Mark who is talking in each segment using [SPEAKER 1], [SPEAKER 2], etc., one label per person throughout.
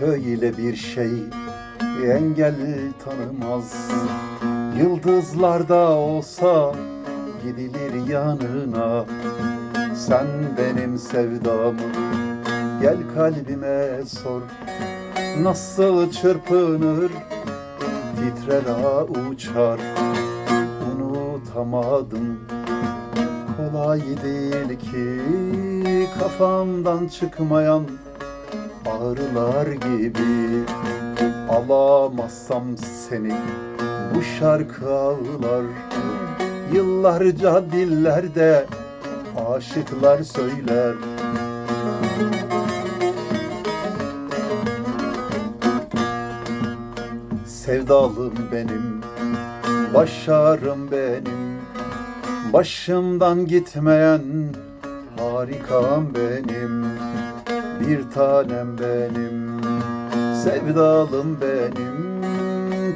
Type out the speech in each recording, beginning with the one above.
[SPEAKER 1] diye bir şey engel tanımaz. Yıldızlarda olsa gidilir yanına. Sen benim sevdamı gel kalbime sor. Nasıl çırpınır? Titrer uçar. Unutamadım. Kolay değil ki Kafamdan çıkmayan ağrılar gibi Alamazsam seni. Bu şarkı ağlar Yıllarca dillerde aşıklar söyler. Sevdalım benim, başarım benim. Başımdan gitmeyen harikam benim Bir tanem benim, sevdalım benim.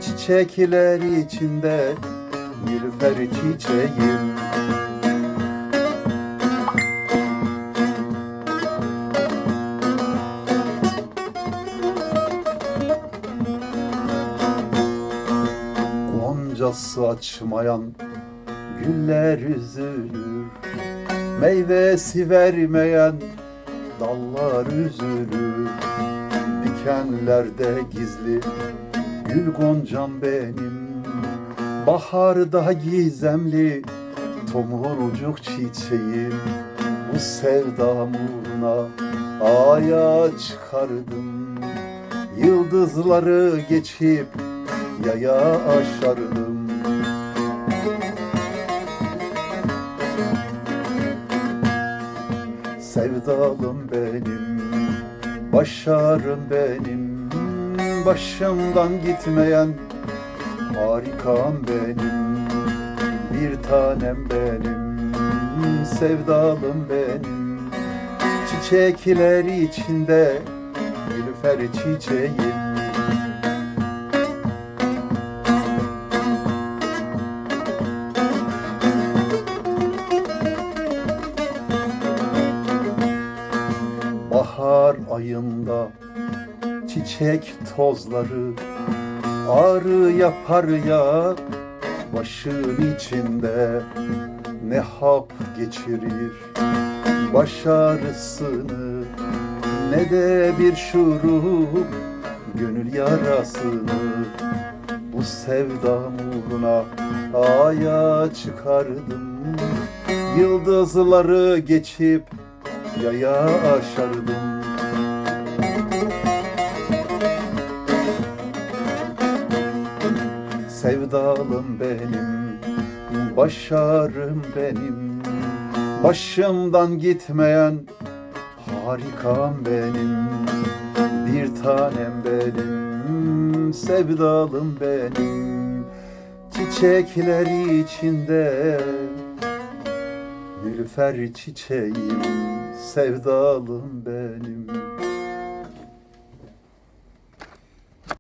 [SPEAKER 1] Çiçekler içinde nilüfer çiçeğim. Goncası açmayan güller üzülür Meyvesi vermeyen dallar üzülür Dikenlerde gizli. Gül goncam benim Baharda gizemli. Tomurcuk çiçeğim Bu sevdam uğruna aya çıkardım. Yıldızları geçip yaya aşardım Sevdalım benim, başarım benim Başımdan gitmeyen harikam benim Bir tanem benim, sevdalım benim. Çiçekler içinde nilüfer çiçeğim ayında çiçek tozları Ağrı yapar ya başın içinde Ne hap geçirir baş ağrısını Ne de bir şurup gönül yarasını Bu sevdam uğruna aya çıkardım. Yıldızları geçip yaya aşardım Sevdalım benim, başarım benim. Başımdan gitmeyen harikam benim Bir tanem benim, sevdalım benim. Çiçekler içinde Nilüfer çiçeğim, sevdalım benim